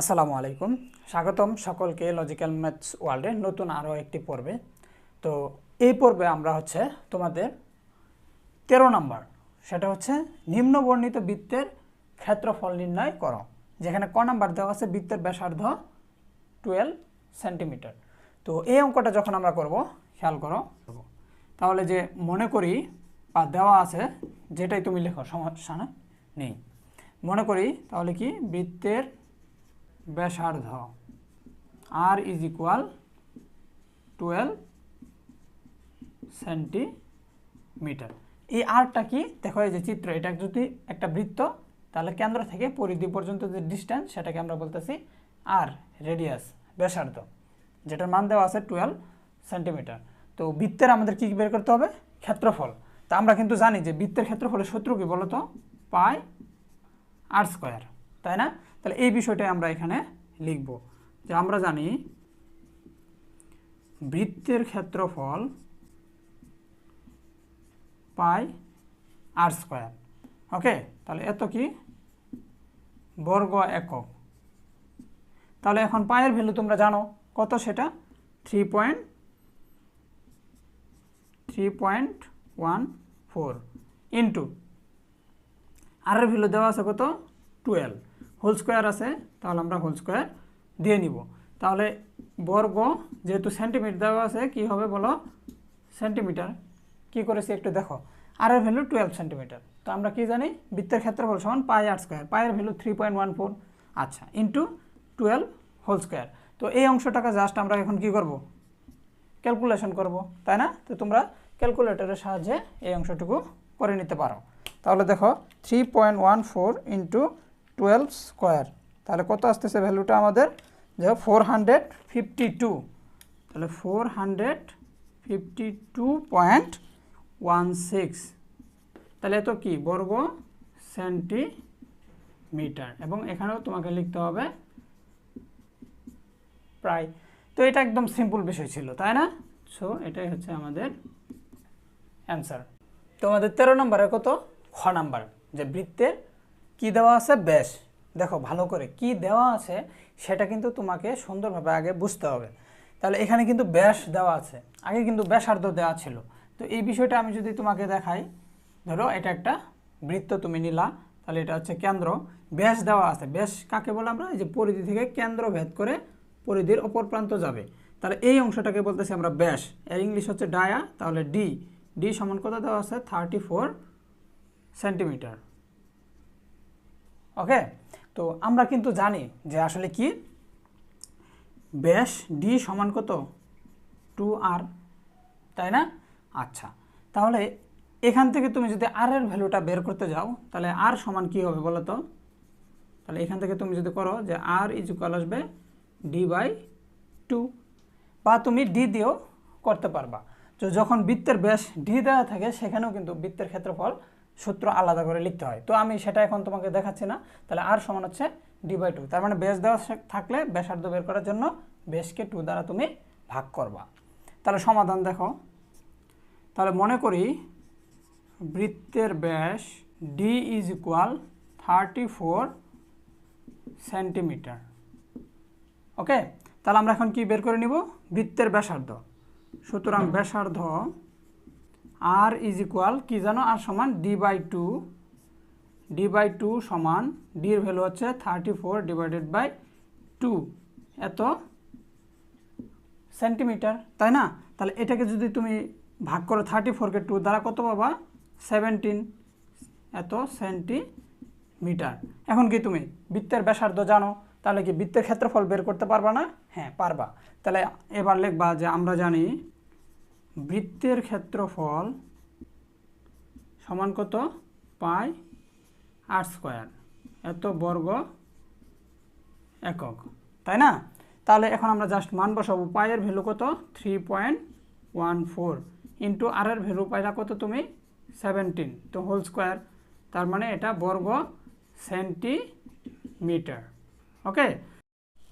আসসালামু আলাইকুম। স্বাগতম সকলকে লজিক্যাল ম্যাথস ওয়ার্ল্ডে নতুন আরও একটি পর্বে। তো এই পর্বে আমরা হচ্ছে তোমাদের তেরো নাম্বার, সেটা হচ্ছে নিম্নবর্ণিত বৃত্তের ক্ষেত্রফল নির্ণয় করো, যেখানে ক নাম্বার দেওয়া আছে বৃত্তের ব্যাসার্ধ টুয়েলভ সেন্টিমিটার তো এই অঙ্কটা যখন আমরা করব, খেয়াল করো। তাহলে যে মনে করি বা দেওয়া আছে, যেটাই তুমি লেখো, সমস্যা নেই। মনে করি তাহলে কি বৃত্তের ব্যাসার্ধ। R is equal twelve centimetre এই আরটা কি? দেখো এই যে চিত্র, এটা যদি একটা বৃত্ত, তাহলে কেন্দ্র থেকে পরিধি পর্যন্ত যে ডিস্টেন্স সেটাকে আমরা বলতেছি আর রেডিয়াস ব্যাসার্ধ, যেটার মান দেওয়া আছে টুয়েলভ সেন্টিমিটার তো বৃত্তের আমাদের কী বের করতে হবে? ক্ষেত্রফল। তা আমরা কিন্তু জানি যে বৃত্তের ক্ষেত্রফলের শত্রু কি বলতো? পাই আর স্কোয়ার তাই না? তাহলে এই বিষয়টাই আমরা এখানে লিখব। যে আমরা জানি বৃত্তের ক্ষেত্রফল পাই আর স্কোয়ার। ওকে? তাহলে এত কি? বর্গ একক। তাহলে এখন পায়ের ভ্যালু তোমরা জানো। কত সেটা? Three point three point one four into. আরের value দেওয়া আছে কত? টুয়েলভ। হোল স্কোয়ার আছে, তাহলে আমরা হোল স্কোয়ার দিয়ে নিব। তাহলে বর্গ যেহেতু সেন্টিমিটার দেওয়া আছে, কি হবে বলো? সেন্টিমিটার। কি করেছি একটু দেখো। আরের ভ্যালু টুয়েলভ সেন্টিমিটার। তো আমরা কি জানি? বৃত্তের ক্ষেত্রফল সমান পাই আর স্কোয়ার পায়ের value three point one four আচ্ছা ইন্টু টুয়েলভ হোল স্কোয়ার তো এই অংশটাকে জাস্ট আমরা এখন কি করব? ক্যালকুলেশন করব, তাই না? তো তোমরা ক্যালকুলেটরের সাহায্যে এই অংশটুকু করে নিতে পারো। তাহলে দেখো three point one four into twelve square তাহলে কত আসতেছে ভ্যালুটা আমাদের? যে ফোর হান্ড্রেড ফিফটি টু তাহলে four hundred fifty two point one six তাহলে এত কি? বর্গ সেন্টিমিটার। এবং এখানেও তোমাকে লিখতে হবে প্রায়। তো এটা একদম সিম্পল বিষয় ছিল, তাই না? সো এটাই হচ্ছে আমাদের অ্যান্সার তোমাদের তেরো নম্বরে কত? খ নাম্বার, যে বৃত্তের কি দেওয়া আছে? ব্যাস দেখো, ভালো করে কি দেওয়া আছে সেটা কিন্তু তোমাকে সুন্দরভাবে আগে বুঝতে হবে। তাহলে এখানে কিন্তু ব্যাস দেওয়া আছে। আগে কিন্তু ব্যাসার্ধ দেওয়া ছিল। তো এই বিষয়টা আমি যদি তোমাকে দেখাই, ধরো এটা একটা বৃত্ত তুমি নিলা, তাহলে এটা হচ্ছে কেন্দ্র। ব্যাস দেওয়া আছে। ব্যাস কাকে বলে আমরা? যে পরিধি থেকে কেন্দ্র ভেদ করে পরিধির অপর প্রান্ত যাবে। তাহলে এই অংশটাকে বলতেছি আমরা ব্যাস এর ইংলিশ হচ্ছে ডায়া, তাহলে ডি। ডি সমান কত দেওয়া আছে? Thirty four centimetre. ওকে তো আমরা কিন্তু জানি যে আসলে কি? ব্যাস ডি সমান কত? টু আর তাই না? আচ্ছা তাহলে এখান থেকে তুমি যদি আর এর ভ্যালুটা বের করতে যাও, তাহলে আর সমান কি হবে বলো তো? তাহলে এখান থেকে তুমি যদি করো যে আর ইজ ইকুয়াল আসবে ডি বাই টু বা তুমি ডি দিয়েও করতে পারবা। তো যখন বৃত্তের ব্যাস ডি দেওয়া থাকে, সেখানেও কিন্তু বৃত্তের ক্ষেত্রফল সূত্র আলাদা করে লিখতে হয়। তো আমি সেটা এখন তোমাকে দেখাচ্ছি না। তাহলে আর সমান হচ্ছে ডি বাই টু তার মানে বেশ দেওয়া থাকলে ব্যাসার্ধ বের করার জন্য বেশকে টু দ্বারা তুমি ভাগ করবা। তাহলে সমাধান দেখো। তাহলে মনে করি বৃত্তের ব্যাস d is equal thirty four centimetre okay তাহলে আমরা এখন কি বের করে নিব? বৃত্তের ব্যাসার্ধ। সুতরাং ব্যাসার্ধ আর ইজ ইকুয়াল কী জানো? আর সমান d by two d by two সমান ডির ভ্যালু হচ্ছে thirty four divided by two এত সেন্টিমিটার তাই না? তাহলে এটাকে যদি তুমি ভাগ করো থার্টি ফোরকে টু দ্বারা কত পাবা? সেভেন্টিন এত সেন্টিমিটার এখন কি তুমি বৃত্তের ব্যাসার্ধ জানো? তাহলে কি বৃত্তের ক্ষেত্রফল বের করতে পারবা না? হ্যাঁ পারবা। তাহলে এবার লিখবা যে আমরা জানি বৃত্তের ক্ষেত্রফল সমান কত? পাই আর স্কোয়ার এত বর্গ একক। তাই না? তাহলে এখন আমরা জাস্ট মান বসাবো। পায়ের ভ্যালু কত? Three point one four into r এর ভ্যালু পাইলা কত তুমি? সেভেন্টিন তো হোল স্কোয়ার তার মানে এটা বর্গ সেন্টিমিটার ওকে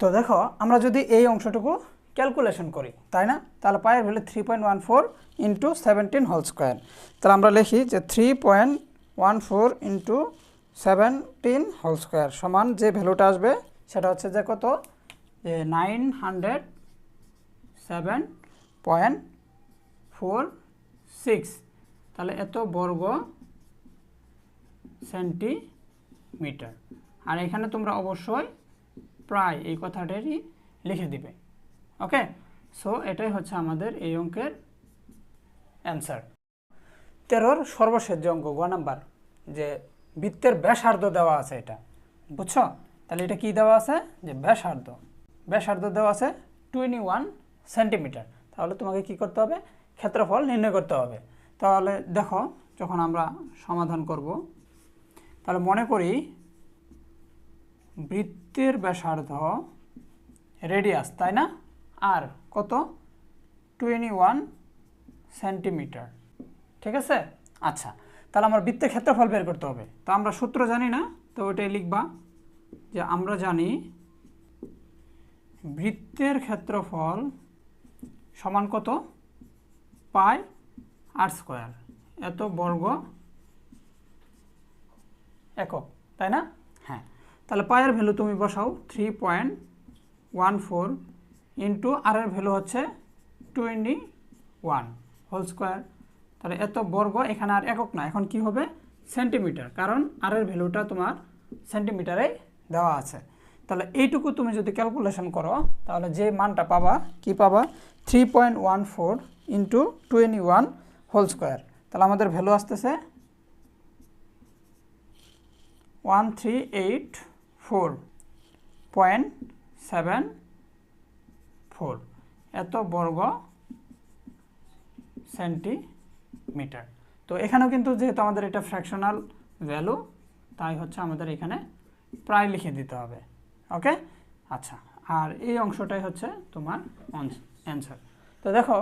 তো দেখো, আমরা যদি এই অংশটুকু ক্যালকুলেশন করি, তাই না? তাহলে পায়ের value three point one four into seventeen whole square তাহলে আমরা লিখি যে three point one four into seventeen whole square সমান যে ভ্যালুটা আসবে, সেটা হচ্ছে যে কত? যে nine hundred seven point four six তাহলে এত বর্গ সেন্টিমিটার আর এখানে তোমরা অবশ্যই প্রায় এই কথাটারই লিখে দিবে। ওকে সো এটাই হচ্ছে আমাদের এই অঙ্কের অ্যান্সার তেরোর সর্বশেষ যে অঙ্ক গ নাম্বার, যে বৃত্তের ব্যাসার্ধ দেওয়া আছে এটা, বুঝছ? তাহলে এটা কি দেওয়া আছে? যে ব্যাসার্ধ। ব্যাসার্ধ দেওয়া আছে টোয়েন্টি ওয়ান সেন্টিমিটার তাহলে তোমাকে কি করতে হবে? ক্ষেত্রফল নির্ণয় করতে হবে। তাহলে দেখো, যখন আমরা সমাধান করব, তাহলে মনে করি বৃত্তের ব্যাসার্ধ রেডিয়াস তাই না? আর কত? টোয়েন্টি ওয়ান সেন্টিমিটার ঠিক আছে? আচ্ছা তাহলে আমার বৃত্তের ক্ষেত্রফল বের করতে হবে। তো আমরা সূত্র জানি না, তো ওইটাই লিখবা যে আমরা জানি বৃত্তের ক্ষেত্রফল সমান কত? Pi r square. এত বর্গ একক, তাই না? হ্যাঁ তাহলে পায়ের ভ্যালু তুমি বসাও three point one four into r এর ভ্যালু হচ্ছে টোয়েন্টি ওয়ান হোল স্কোয়ার তাহলে এত বর্গ এখানে আর একক না, এখন কি হবে? সেন্টিমিটার কারণ আর এর ভ্যালুটা তোমার সেন্টিমিটারে দেওয়া আছে। তাহলে এইটুকু তুমি যদি ক্যালকুলেশন করো, তাহলে যে মানটা পাবা, কি পাবা? Three point one four into twenty one whole square তাহলে আমাদের ভ্যালু আসতেছে one three eight four point seven four. এত বর্গ সেন্টিমিটার। তো এখানেও কিন্তু যেহেতু আমাদের এটা ফ্র্যাকশনাল ভ্যালু তাই হচ্ছে আমাদের এখানে প্রায় লিখে দিতে হবে। ওকে? আচ্ছা আর এই অংশটাই হচ্ছে তোমার অ্যান্সার তো দেখো,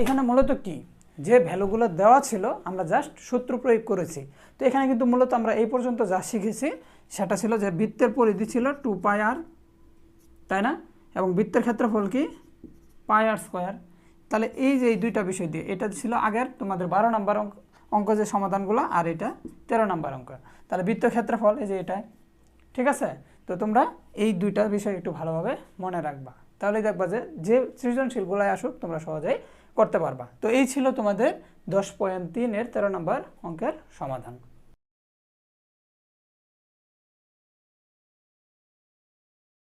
এখানে মূলত কি? যে ভ্যালুগুলো দেওয়া ছিল, আমরা জাস্ট সূত্র প্রয়োগ করেছি। তো এখানে কিন্তু মূলত আমরা এই পর্যন্ত যা শিখেছি, সেটা ছিল যে বৃত্তের পরিধি ছিল টু পাই আর তাই না? এবং বৃত্তের ক্ষেত্রফল কি? Pi r square. তাহলে এই যে এই দুইটা বিষয় দিয়ে, এটা ছিল আগের তোমাদের বারো নম্বর অঙ্ক অঙ্ক যে সমাধানগুলো, আর এটা তেরো নম্বর অঙ্ক। তাহলে বৃত্ত ক্ষেত্রফল, এই যে এটাই ঠিক আছে? তো তোমরা এই দুইটা বিষয় একটু ভালোভাবে মনে রাখবা। তাহলে দেখবা যে যে সৃজনশীলগুলাই আসুক, তোমরা সহজেই করতে পারবা। তো এই ছিল তোমাদের দশ পয়েন্ট তিনের তেরো নম্বর অঙ্কের সমাধান।